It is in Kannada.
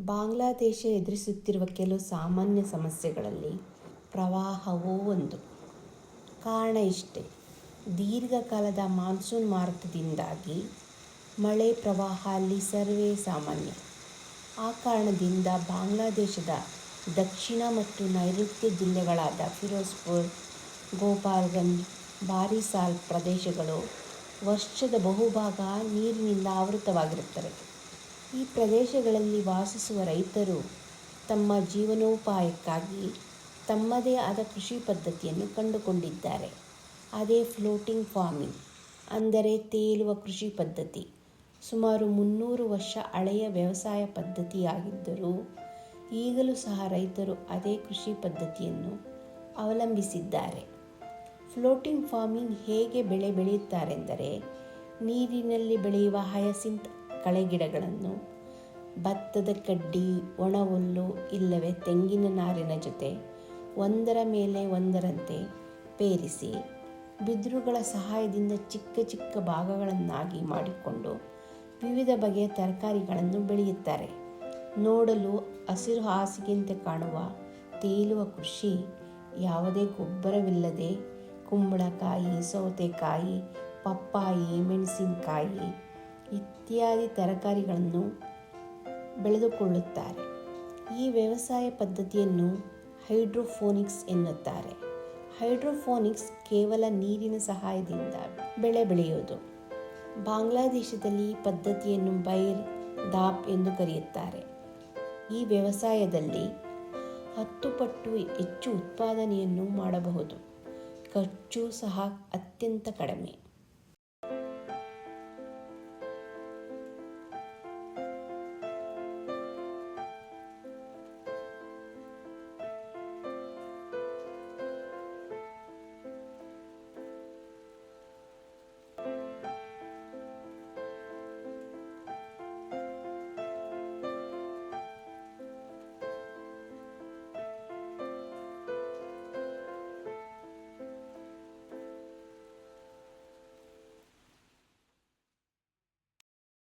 ಬಾಂಗ್ಲಾದೇಶ ಎದುರಿಸುತ್ತಿರುವ ಕೆಲವು ಸಾಮಾನ್ಯ ಸಮಸ್ಯೆಗಳಲ್ಲಿ ಪ್ರವಾಹವೂ ಒಂದು. ಕಾರಣ ಇಷ್ಟೇ, ದೀರ್ಘಕಾಲದ ಮಾನ್ಸೂನ್ ಮಾರುತದಿಂದಾಗಿ ಮಳೆ ಪ್ರವಾಹ ಅಲ್ಲಿ ಸರ್ವೇ ಸಾಮಾನ್ಯ. ಆ ಕಾರಣದಿಂದ ಬಾಂಗ್ಲಾದೇಶದ ದಕ್ಷಿಣ ಮತ್ತು ನೈಋತ್ಯ ಜಿಲ್ಲೆಗಳಾದ ಫಿರೋಜ್ಪುರ್, ಗೋಪಾಲ್ಗಂಜ್, ಬಾರಿಸಾಲ್ ಪ್ರದೇಶಗಳು ವರ್ಷದ ಬಹುಭಾಗ ನೀರಿನಿಂದ ಆವೃತವಾಗಿರುತ್ತವೆ. ಈ ಪ್ರದೇಶಗಳಲ್ಲಿ ವಾಸಿಸುವ ರೈತರು ತಮ್ಮ ಜೀವನೋಪಾಯಕ್ಕಾಗಿ ತಮ್ಮದೇ ಆದ ಕೃಷಿ ಪದ್ಧತಿಯನ್ನು ಕಂಡುಕೊಂಡಿದ್ದಾರೆ. ಅದೇ ಫ್ಲೋಟಿಂಗ್ ಫಾರ್ಮಿಂಗ್ ಅಂದರೆ ತೇಲುವ ಕೃಷಿ ಪದ್ಧತಿ. ಸುಮಾರು ಮುನ್ನೂರು ವರ್ಷ ಹಳೆಯ ವ್ಯವಸಾಯ ಪದ್ಧತಿಯಾಗಿದ್ದರೂ ಈಗಲೂ ಸಹ ರೈತರು ಅದೇ ಕೃಷಿ ಪದ್ಧತಿಯನ್ನು ಅವಲಂಬಿಸಿದ್ದಾರೆ. ಫ್ಲೋಟಿಂಗ್ ಫಾರ್ಮಿಂಗ್ ಹೇಗೆ ಬೆಳೆ ಬೆಳೆಯುತ್ತಾರೆಂದರೆ ನೀರಿನಲ್ಲಿ ಬೆಳೆಯುವ ಹಯಸಿಂತ್ ಕಳೆಗಿಡಗಳನ್ನು ಭತ್ತದ ಕಡ್ಡಿ, ಒಣಹುಲ್ಲು ಇಲ್ಲವೇ ತೆಂಗಿನ ನಾರಿನ ಜೊತೆ ಒಂದರ ಮೇಲೆ ಒಂದರಂತೆ ಪೇರಿಸಿ ಬಿದಿರುಗಳ ಸಹಾಯದಿಂದ ಚಿಕ್ಕ ಚಿಕ್ಕ ಭಾಗಗಳನ್ನಾಗಿ ಮಾಡಿಕೊಂಡು ವಿವಿಧ ಬಗೆಯ ತರಕಾರಿಗಳನ್ನು ಬೆಳೆಯುತ್ತಾರೆ. ನೋಡಲು ಹಸಿರು ಹಾಸಿಗೆಯಂತೆ ಕಾಣುವ ತೇಲುವ ಕೃಷಿ ಯಾವುದೇ ಗೊಬ್ಬರವಿಲ್ಲದೆ ಕುಂಬಳಕಾಯಿ, ಸೌತೆಕಾಯಿ, ಪಪ್ಪಾಯಿ, ಮೆಣಸಿನಕಾಯಿ ಇತ್ಯಾದಿ ತರಕಾರಿಗಳನ್ನು ಬೆಳೆದುಕೊಳ್ಳುತ್ತಾರೆ. ಈ ವ್ಯವಸಾಯ ಪದ್ಧತಿಯನ್ನು ಹೈಡ್ರೋಫೋನಿಕ್ಸ್ ಎನ್ನುತ್ತಾರೆ. ಹೈಡ್ರೋಫೋನಿಕ್ಸ್ ಕೇವಲ ನೀರಿನ ಸಹಾಯದಿಂದ ಬೆಳೆ ಬೆಳೆಯುವುದು. ಬಾಂಗ್ಲಾದೇಶದಲ್ಲಿ ಈ ಪದ್ಧತಿಯನ್ನು ಬೈರ್, ದಾಪ್ ಎಂದು ಕರೆಯುತ್ತಾರೆ. ಈ ವ್ಯವಸಾಯದಲ್ಲಿ ಹತ್ತು ಪಟ್ಟು ಹೆಚ್ಚು ಉತ್ಪಾದನೆಯನ್ನು ಮಾಡಬಹುದು. ಖರ್ಚು ಸಹ ಅತ್ಯಂತ ಕಡಿಮೆ.